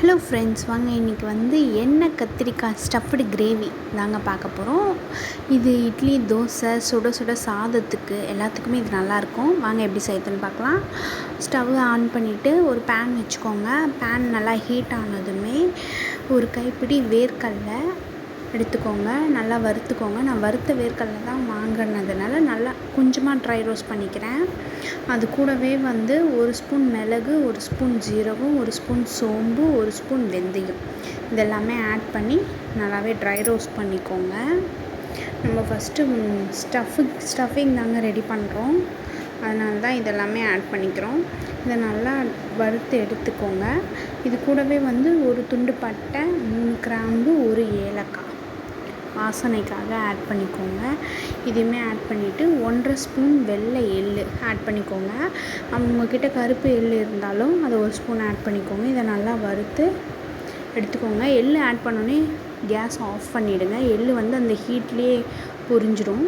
Hello friends வாங்க இன்றைக்கி வந்து எண்ணெய் கத்திரிக்காய் ஸ்டஃப்டு கிரேவி தாங்க பார்க்க போகிறோம் இது இட்லி தோசை சுட சுட சாதத்துக்கு எல்லாத்துக்குமே இது நல்லாயிருக்கும் வாங்க எப்படி செய்யுதுன்னு பார்க்கலாம். ஸ்டவ் ஆன் பண்ணிவிட்டு ஒரு பேன் வச்சுக்கோங்க. பேன் நல்லா ஹீட் ஆனதுமே ஒரு கைப்பிடி வேர்க்கடலை எடுத்துக்கோங்க நல்லா வறுத்துக்கோங்க. நான் வறுத்த வேர்க்கடலை தான் வாங்கினதுனால நல்லா கொஞ்சமாக ட்ரை ரோஸ்ட் பண்ணிக்கிறேன். அது கூடவே வந்து ஒரு ஸ்பூன் மிளகு ஒரு ஸ்பூன் ஜீரகம் ஒரு ஸ்பூன் சோம்பு ஒரு ஸ்பூன் வெந்தயம். இதெல்லாமே ஆட் பண்ணி நல்லாவே ட்ரை ரோஸ்ட் பண்ணிக்கோங்க. நம்ம ஃபஸ்ட்டு ஸ்டஃபு ஸ்டஃபிங் தாங்க ரெடி பண்ணுறோம் அதனால தான் இதெல்லாமே ஆட் பண்ணிக்கிறோம். இதை நல்லா வறுத்து எடுத்துக்கோங்க. இது கூடவே வந்து ஒரு துண்டு பட்டை மூணு கிராம்பு ஒரு ஏலக்காய். வாசனைக்காக ஆட் பண்ணிக்கோங்க. இதையுமே ஆட் பண்ணிவிட்டு ஒன்றரை ஸ்பூன் வெள்ளை எள் ஆட் பண்ணிக்கோங்க. உங்ககிட்ட கருப்பு எள் இருந்தாலும் அதை ஒரு ஸ்பூன் ஆட் பண்ணிக்கோங்க. இதை நல்லா வறுத்து எடுத்துக்கோங்க. எள் ஆட் பண்ணோன்னே கேஸ் ஆஃப் பண்ணிவிடுங்க எள் வந்து அந்த ஹீட்லேயே பொரிஞ்சிடும்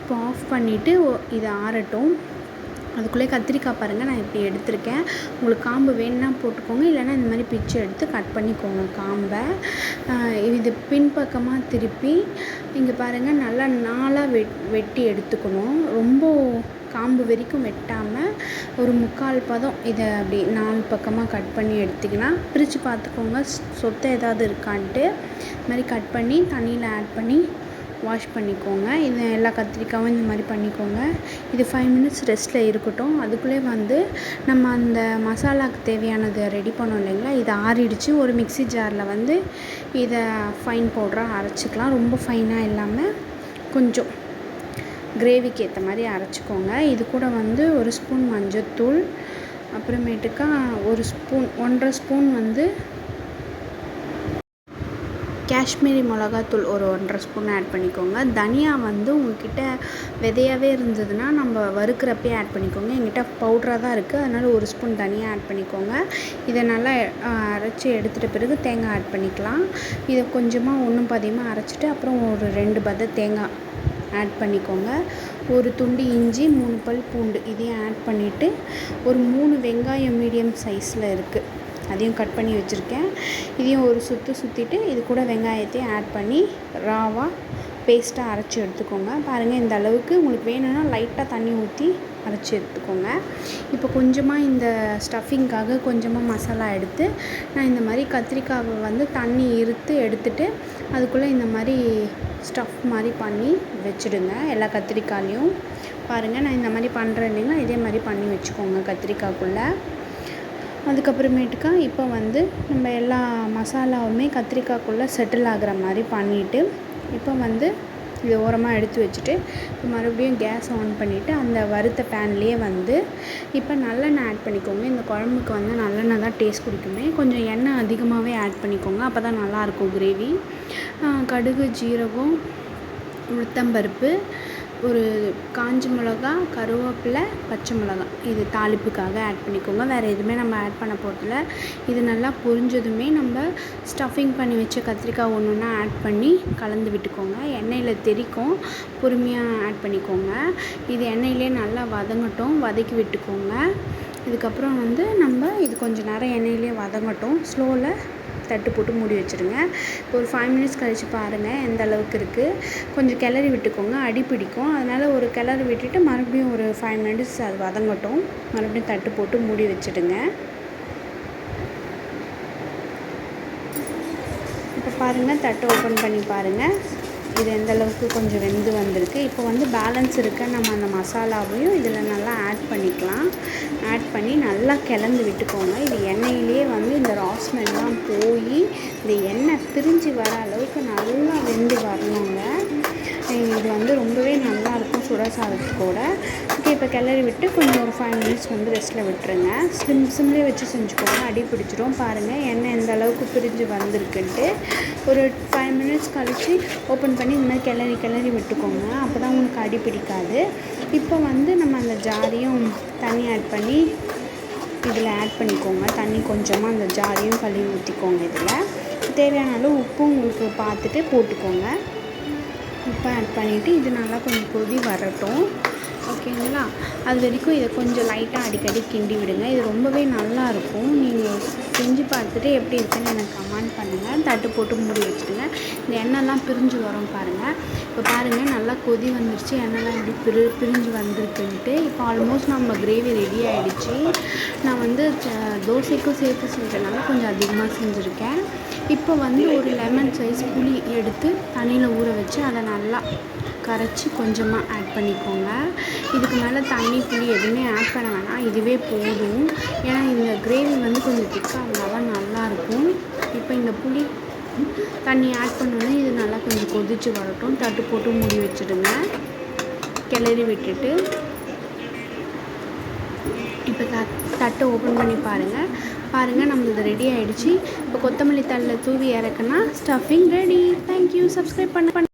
இப்போ ஆஃப் பண்ணிவிட்டு இதை ஆறட்டும். அதுக்குள்ளே கத்திரிக்காய் பாருங்கள் நான் இப்படி எடுத்திருக்கேன். உங்களுக்கு காம்பு வேணுன்னா போட்டுக்கோங்க இல்லைன்னா இந்த மாதிரி பிச்சு எடுத்து கட் பண்ணிக்கோங்க காம்பை. இது பின்பக்கமாக திருப்பி இங்கே பாருங்கள் நல்லா நாளாக வெட் வெட்டி எடுத்துக்கணும். ரொம்ப காம்பு வரைக்கும் வெட்டாமல் ஒரு முக்கால் பதம் இதை அப்படி நாலு பக்கமாக கட் பண்ணி எடுத்திங்கன்னா பிரித்து பார்த்துக்கோங்க சொத்தை ஏதாவது இருக்கான்ட்டு. இது மாதிரி கட் பண்ணி தண்ணியில் ஆட் பண்ணி வாஷ் பண்ணிக்கோங்க. இது எல்லா கத்திரிக்காயும் இந்த மாதிரி பண்ணிக்கோங்க. இது ஃபைவ் மினிட்ஸ் ரெஸ்ட்டில் இருக்கட்டும். அதுக்குள்ளே வந்து நம்ம அந்த மசாலாவுக்கு தேவையானதை ரெடி பண்ணோம் இல்லைங்களா? இது ஆறிடுச்சு. ஒரு மிக்சி ஜாரில் வந்து இதை ஃபைன் பவுடராக அரைச்சிக்கலாம். ரொம்ப ஃபைனாக இல்லாமல் கொஞ்சம் கிரேவிக்கு ஏற்ற மாதிரி அரைச்சிக்கோங்க. இது கூட வந்து ஒரு ஸ்பூன் மஞ்சத்தூள் அப்புறமேட்டுக்கா ஒரு ஸ்பூன் ஒன்றரை ஸ்பூன் வந்து காஷ்மீரி மிளகாத்தூள் ஒரு ஒன்றரை ஸ்பூன் ஆட் பண்ணிக்கோங்க. தனியா வந்து உங்கக்கிட்ட விதையாகவே இருந்ததுன்னா நம்ம வறுக்கிறப்பே ஆட் பண்ணிக்கோங்க. எங்கிட்ட பவுட்ராக தான் இருக்குது அதனால் ஒரு ஸ்பூன் தனியாக ஆட் பண்ணிக்கோங்க. இதை நல்லா அரைச்சி எடுத்துகிட்ட பிறகு தேங்காய் ஆட் பண்ணிக்கலாம். இதை கொஞ்சமாக ஒன்றும் பாதியமாக அரைச்சிட்டு அப்புறம் ஒரு ரெண்டு பத தேங்காய் ஆட் பண்ணிக்கோங்க. ஒரு துண்டு இஞ்சி மூணு பல் பூண்டு இதையும் ஆட் பண்ணிவிட்டு ஒரு மூணு வெங்காயம் மீடியம் சைஸில் இருக்குது அதையும் கட் பண்ணி வச்சுருக்கேன். இதையும் ஒரு சுற்று சுற்றிட்டு இது கூட வெங்காயத்தையும் ஆட் பண்ணி ராவாக பேஸ்ட்டாக அரைச்சி எடுத்துக்கோங்க. பாருங்கள் இந்த அளவுக்கு உங்களுக்கு வேணும்னா லைட்டாக தண்ணி ஊற்றி அரைச்சி எடுத்துக்கோங்க. இப்போ கொஞ்சமாக இந்த ஸ்டஃபிங்க்காக கொஞ்சமாக மசாலா எடுத்து நான் இந்த மாதிரி கத்திரிக்காவை வந்து தண்ணி இருத்து எடுத்துட்டு அதுக்குள்ளே இந்த மாதிரி ஸ்டஃப் மாதிரி பண்ணி வச்சுடுங்க. எல்லா கத்திரிக்காயிலையும் பாருங்கள் நான் இந்த மாதிரி பண்ணுறேன் இல்லைங்களா? இதே மாதிரி பண்ணி வச்சுக்கோங்க கத்திரிக்காய்க்குள்ளே அதுக்கப்புறமேட்டுக்கா இப்போ வந்து நம்ம எல்லா மசாலாவுமே கத்திரிக்காய்க்குள்ளே செட்டில் ஆகிற மாதிரி பண்ணிவிட்டு இப்போ வந்து இதை ஓரமாக எடுத்து வச்சுட்டு இப்போ மறுபடியும் கேஸ் ஆன் பண்ணிவிட்டு அந்த வறுத்த பேன்லேயே வந்து இப்போ நல்லெண்ணெய் ஆட் பண்ணிக்கோங்க. இந்த குழம்புக்கு வந்து நல்லெண்ணெய் தான் டேஸ்ட் பிடிக்குமே. கொஞ்சம் எண்ணெய் அதிகமாகவே ஆட் பண்ணிக்கோங்க. அப்போ தான் நல்லாயிருக்கும் கிரேவி கடுகு ஜீரகம் உளுத்தம்பருப்பு ஒரு காஞ்ச மிளகா கருவேப்பிலை பச்சை மிளகா. இது தாளிப்புக்காக ஆட் பண்ணிக்கோங்க. வேறு எதுவுமே நம்ம ஆட் பண்ண போகிறதில்ல இது நல்லா பொரிஞ்சதுமே நம்ம ஸ்டஃபிங் பண்ணி வச்ச கத்திரிக்காய் ஒன்று ஒன்றா ஆட் பண்ணி கலந்து விட்டுக்கோங்க. எண்ணெயில் தெறிக்கும் பொறுமையாக ஆட் பண்ணிக்கோங்க. இது எண்ணெயிலே நல்லா வதங்கட்டும். வதக்கி விட்டுக்கோங்க. இதுக்கப்புறம் வந்து நம்ம இது கொஞ்சம் நேரம் எண்ணெயிலே வதங்கட்டும். ஸ்லோவில் தட்டு போட்டு மூடி வச்சுருங்க. ஒரு ஃபைவ் மினிட்ஸ் கழித்து பாருங்கள் எந்த அளவுக்கு இருக்குது கொஞ்சம் கிளறி விட்டுக்கோங்க அடி பிடிக்கும். அதனால் ஒரு கிளறி விட்டுட்டு மறுபடியும் ஒரு ஃபைவ் மினிட்ஸ் அது வதங்கட்டும். மறுபடியும் தட்டு போட்டு மூடி வச்சுடுங்க. இப்போ பாருங்கள் தட்டு ஓப்பன் பண்ணி பாருங்கள் இது எந்தளவுக்கு கொஞ்சம் வெந்து வந்திருக்கு. இப்போ வந்து பேலன்ஸ் இருக்க நம்ம அந்த மசாலாவையும் இதில் நல்லா ஆட் பண்ணிக்கலாம். ஆட் பண்ணி நல்லா கிளந்து விட்டுக்கோங்க. இது எண்ணெயிலே வந்து இந்த ராஸ்மெல்லாம் போய் இந்த எண்ணெய் பிரிஞ்சு வர அளவுக்கு நல்லா வெந்து வரணுங்க. இது வந்து ரொம்பவே நல்லா சுட சாதத்துக்கூட ஓகே இப்போ கிளறி விட்டு கொஞ்சம் ஒரு ஃபைவ் மினிட்ஸ் வந்து ரெஸ்ட்டில் விட்டுருங்க. ஸ்லிம் சிம்லேயே வச்சு செஞ்சுக்கோங்க. அடி பிடிச்சிரும். பாருங்கள் எண்ணெய் எந்த அளவுக்கு பிரிஞ்சு வந்திருக்குன்ட்டு ஒரு ஃபைவ் மினிட்ஸ் கழித்து ஓப்பன் பண்ணி இந்த மாதிரி கிளறி கிளறி விட்டுக்கோங்க. அப்போ தான் உங்களுக்கு அடி பிடிக்காது. இப்போ வந்து நம்ம அந்த ஜாரியும் தண்ணி ஆட் பண்ணி இதில் ஆட் பண்ணிக்கோங்க. தண்ணி கொஞ்சமாக அந்த ஜாரியும் கழுவி ஊற்றிக்கோங்க இதில். தேவையான அளவு உப்பும் உங்களுக்கு பார்த்துட்டு போட்டுக்கோங்க. உப்பு ஆட் பண்ணிவிட்டு இது நல்லா கொஞ்சம் கொதி வரட்டும். ஓகேங்களா அது வரைக்கும் இதை கொஞ்சம் லைட்டாக அடிக்கடி கிண்டி விடுங்க. இது ரொம்பவே நல்லா இருக்கும். நீங்கள் செஞ்சு பார்த்துட்டு எப்படி இருக்குன்னு எனக்கு கமெண்ட் பண்ணுங்கள் தட்டு போட்டு மூடி வச்சுடுங்க. இந்த எண்ணெய்லாம் பிரிஞ்சு வரும் பாருங்கள் இப்போ பாருங்கள் நல்லா கொதி வந்துருச்சு. எண்ணெய்லாம் எப்படி பிரி பிரிஞ்சு வந்திருக்குன்ட்டு. இப்போ ஆல்மோஸ்ட் நம்ம கிரேவி ரெடி ஆகிடுச்சு நான் வந்து தோசைக்கும் சேர்த்து செஞ்சனால கொஞ்சம் அதிகமாக செஞ்சுருக்கேன். இப்போ வந்து ஒரு லெமன் சைஸ் புளி எடுத்து தண்ணியில் ஊற வச்சு அதை நல்லா கரைச்சி கொஞ்சமாக ஆட் பண்ணிக்கோங்க. இதுக்கு மேலே தண்ணி புளி எதுவுமே ஆட் பண்ண வேணாம். இதுவே போதும். ஏன்னா இந்த கிரேவி வந்து கொஞ்சம் திக்காக இருந்தால் தான் நல்லாயிருக்கும் இப்போ இந்த புளி தண்ணி ஆட் பண்ணோன்னே இது நல்லா கொஞ்சம் கொதிச்சு வரட்டும். தட்டு போட்டு மூடி வச்சுடுங்க. கிளறி விட்டுட்டு இப்போ த தட்டை ஓப்பன் பண்ணி பாருங்கள் பாருங்கள் நம்மளது ரெடி ஆகிடுச்சு இப்போ கொத்தமல்லி தள்ளில் தூவி இறக்குனா stuffing ready thank you subscribe பண்ண பண்ண.